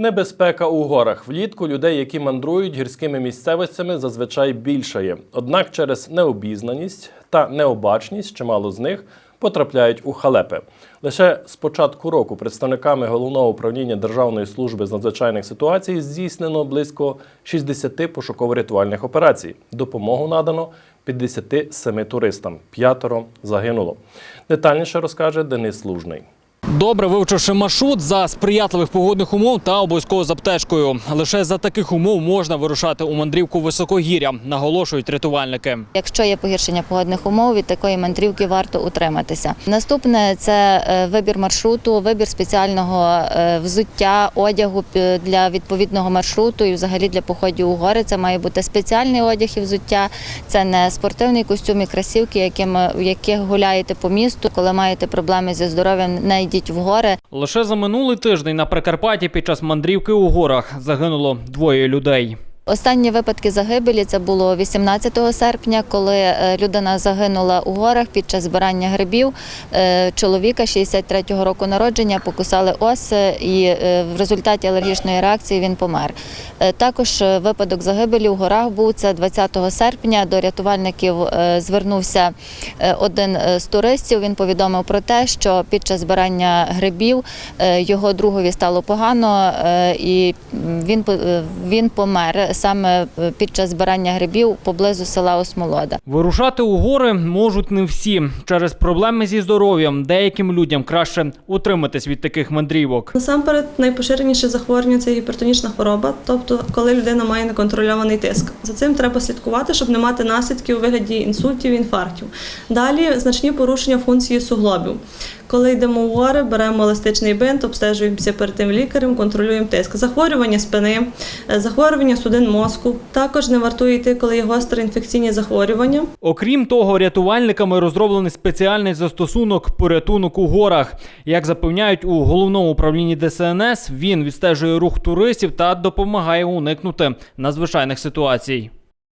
Небезпека у горах влітку людей, які мандрують гірськими місцевостями, зазвичай більшає. Однак через необізнаність та необачність чимало з них потрапляють у халепи. Лише з початку року представниками головного управління Державної служби з надзвичайних ситуацій здійснено близько 60 пошуково-рятувальних операцій. Допомогу надано 57 туристам. П'ятеро загинуло. Детальніше розкаже Денис Лужний. Добре вивчивши маршрут за сприятливих погодних умов та обов'язково з аптечкою. Лише за таких умов можна вирушати у мандрівку високогір'я, наголошують рятувальники. Якщо є погіршення погодних умов, від такої мандрівки варто утриматися. Наступне це е, вибір маршруту, вибір спеціального е, взуття, одягу для відповідного маршруту і взагалі для походів у гори. Це має бути спеціальний одяг і взуття. Це не спортивний костюм і кросівки, якими в яких гуляєте по місту. Коли маєте проблеми зі здоров'ям, не йдіть в гори. Лише за минулий тиждень на Прикарпатті під час мандрівки у горах загинуло двоє людей. Останні випадки загибелі це було 18 серпня, коли е, людина загинула у горах під час збирання грибів. Е, Чоловіка 63-го року народження покусали оси, і е, в результаті алергічної реакції він помер. Також випадок загибелі у горах був це 20 серпня. До рятувальників звернувся один з туристів. Він повідомив про те, що під час збирання грибів його другові стало погано, і він він помер саме е, під час збирання грибів поблизу села Осмолода. Вирушати у гори можуть не всі через проблеми зі здоров'ям. Деяким людям краще утриматись від таких мандрівок. Насамперед, найпоширеніше захворювання це гіпертонічна хвороба, тобто коли людина має неконтрольований тиск. За цим треба слідкувати, щоб не мати наслідків у вигляді інсультів, інфарктів. Далі значні порушення функції суглобів. Коли йдемо в гори, беремо еластичний бинт, обстежуємося перед тим лікарем, контролюємо тиск. Захворювання спини, е, захворювання судин мозку. Також не вартує йти, коли є гостре інфекційні захворювання. Окрім того, рятувальниками розроблений спеціальний застосунок порятунок у горах. Як запевняють у головному управлінні ДСНС, він відстежує рух туристів та допомагає уникнути надзвичайних ситуацій.